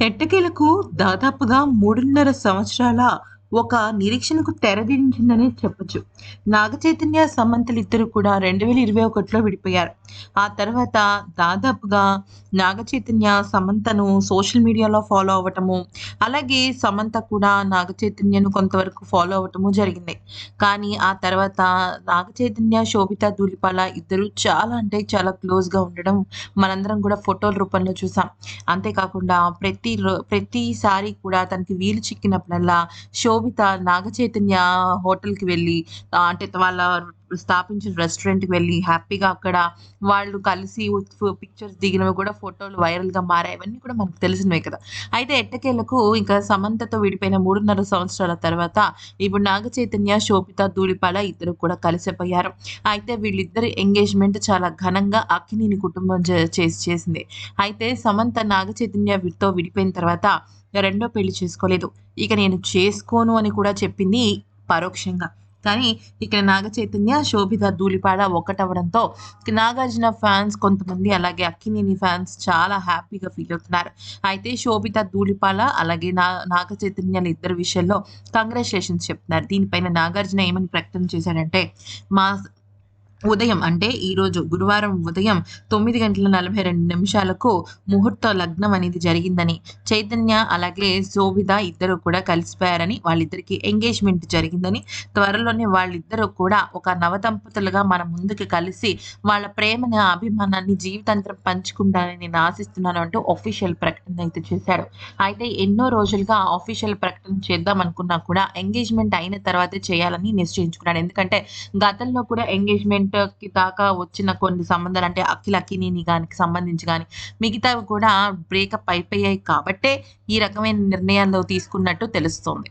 ఎట్టకేలకు దాదాపుగా మూడున్నర సంవత్సరాల ఒక నిరీక్షణకు తెరదించిందనే చెప్పొచ్చు. నాగచైతన్య, ఇద్దరు కూడా 2021లో విడిపోయారు. ఆ తర్వాత దాదాపుగా నాగచైతన్య సమంతను సోషల్ మీడియాలో ఫాలో అవ్వటము, అలాగే సమంత కూడా నాగచైతన్యను కొంతవరకు ఫాలో అవ్వటము జరిగింది. కానీ ఆ తర్వాత నాగచైతన్య, శోభిత దూలిపాల ఇద్దరు చాలా అంటే చాలా క్లోజ్‌గా ఉండడం మనందరం కూడా ఫోటోల రూపంలో చూసాం. అంతేకాకుండా ప్రతి ప్రతిసారి కూడా తనకి వీలు చిక్కినప్పుడల్లా శోభిత నాగచైతన్య హోటల్‌కి వెళ్ళి అంటే వాళ్ళ స్థాపించిన రెస్టారెంట్‌కి వెళ్ళి హ్యాపీగా అక్కడ వాళ్ళు కలిసి పిక్చర్స్ దిగినవి కూడా ఫోటోలు వైరల్‌గా మారాయి. అవన్నీ కూడా మనకు తెలిసినవే కదా! అయితే ఎట్టకేలకు ఇంకా సమంతతో విడిపోయిన 3.5 సంవత్సరాల తర్వాత ఇప్పుడు నాగచైతన్య, శోభిత ధూళిపాల ఇద్దరు కూడా కలిసిపోయారు. అయితే వీళ్ళిద్దరి ఎంగేజ్‌మెంట్ చాలా ఘనంగా అక్కినేని కుటుంబం చేసి చేసింది. అయితే సమంత నాగచైతన్యతో విడిపోయిన తర్వాత రెండో పెళ్ళి చేసుకోలేదు. ఇక నేను చేసుకోను అని కూడా చెప్పింది పరోక్షంగా. కానీ ఇక్కడ నాగచైతన్య, శోభిత ధూళిపాల ఒకటవడంతో నాగార్జున ఫ్యాన్స్ కొంతమంది అలాగే అక్కినేని ఫ్యాన్స్ చాలా హ్యాపీగా ఫీల్ అవుతున్నారు. అయితే శోభిత ధూళిపాల అలాగే నా నాగచైతన్యాల ఇద్దరి విషయంలో కంగ్రాచులేషన్స్ చెప్తున్నారు. దీనిపైన నాగార్జున ఏమని ప్రకటన చేశాడంటే మా ఉదయం అంటే ఈరోజు గురువారం ఉదయం తొమ్మిది గంటల 42 నిమిషాలకు ముహూర్త లగ్నం అనేది జరిగిందని, చైతన్య అలాగే శోభిత ఇద్దరు కూడా కలిసిపోయారని, వాళ్ళిద్దరికి ఎంగేజ్‌మెంట్ జరిగిందని, త్వరలోనే వాళ్ళిద్దరూ కూడా ఒక నవదంపతులుగా మన ముందుకు కలిసి వాళ్ళ ప్రేమని, అభిమానాన్ని జీవితాంతం పంచుకుంటారని నేను ఆశిస్తున్నాను అంటూ ఆఫీషియల్ ప్రకటన అయితే చేశాడు. అయితే ఎన్నో రోజులుగా ఆఫీషియల్ ప్రకటన చేద్దాం అనుకున్నా కూడా ఎంగేజ్‌మెంట్ అయిన తర్వాతే చేయాలని నిశ్చయించుకున్నాడు. ఎందుకంటే గతంలో కూడా ఎంగేజ్మెంట్ ఎంగేజ్‌మెంట్‌కి దాకా వచ్చిన కొన్ని సంబంధాలు అంటే అఖిల్, అక్కినేని కానీ సంబంధించి గాని మిగతావి కూడా బ్రేకప్ అయిపోయాయి కాబట్టే ఈ రకమైన నిర్ణయాలు తీసుకున్నట్టు తెలుస్తుంది.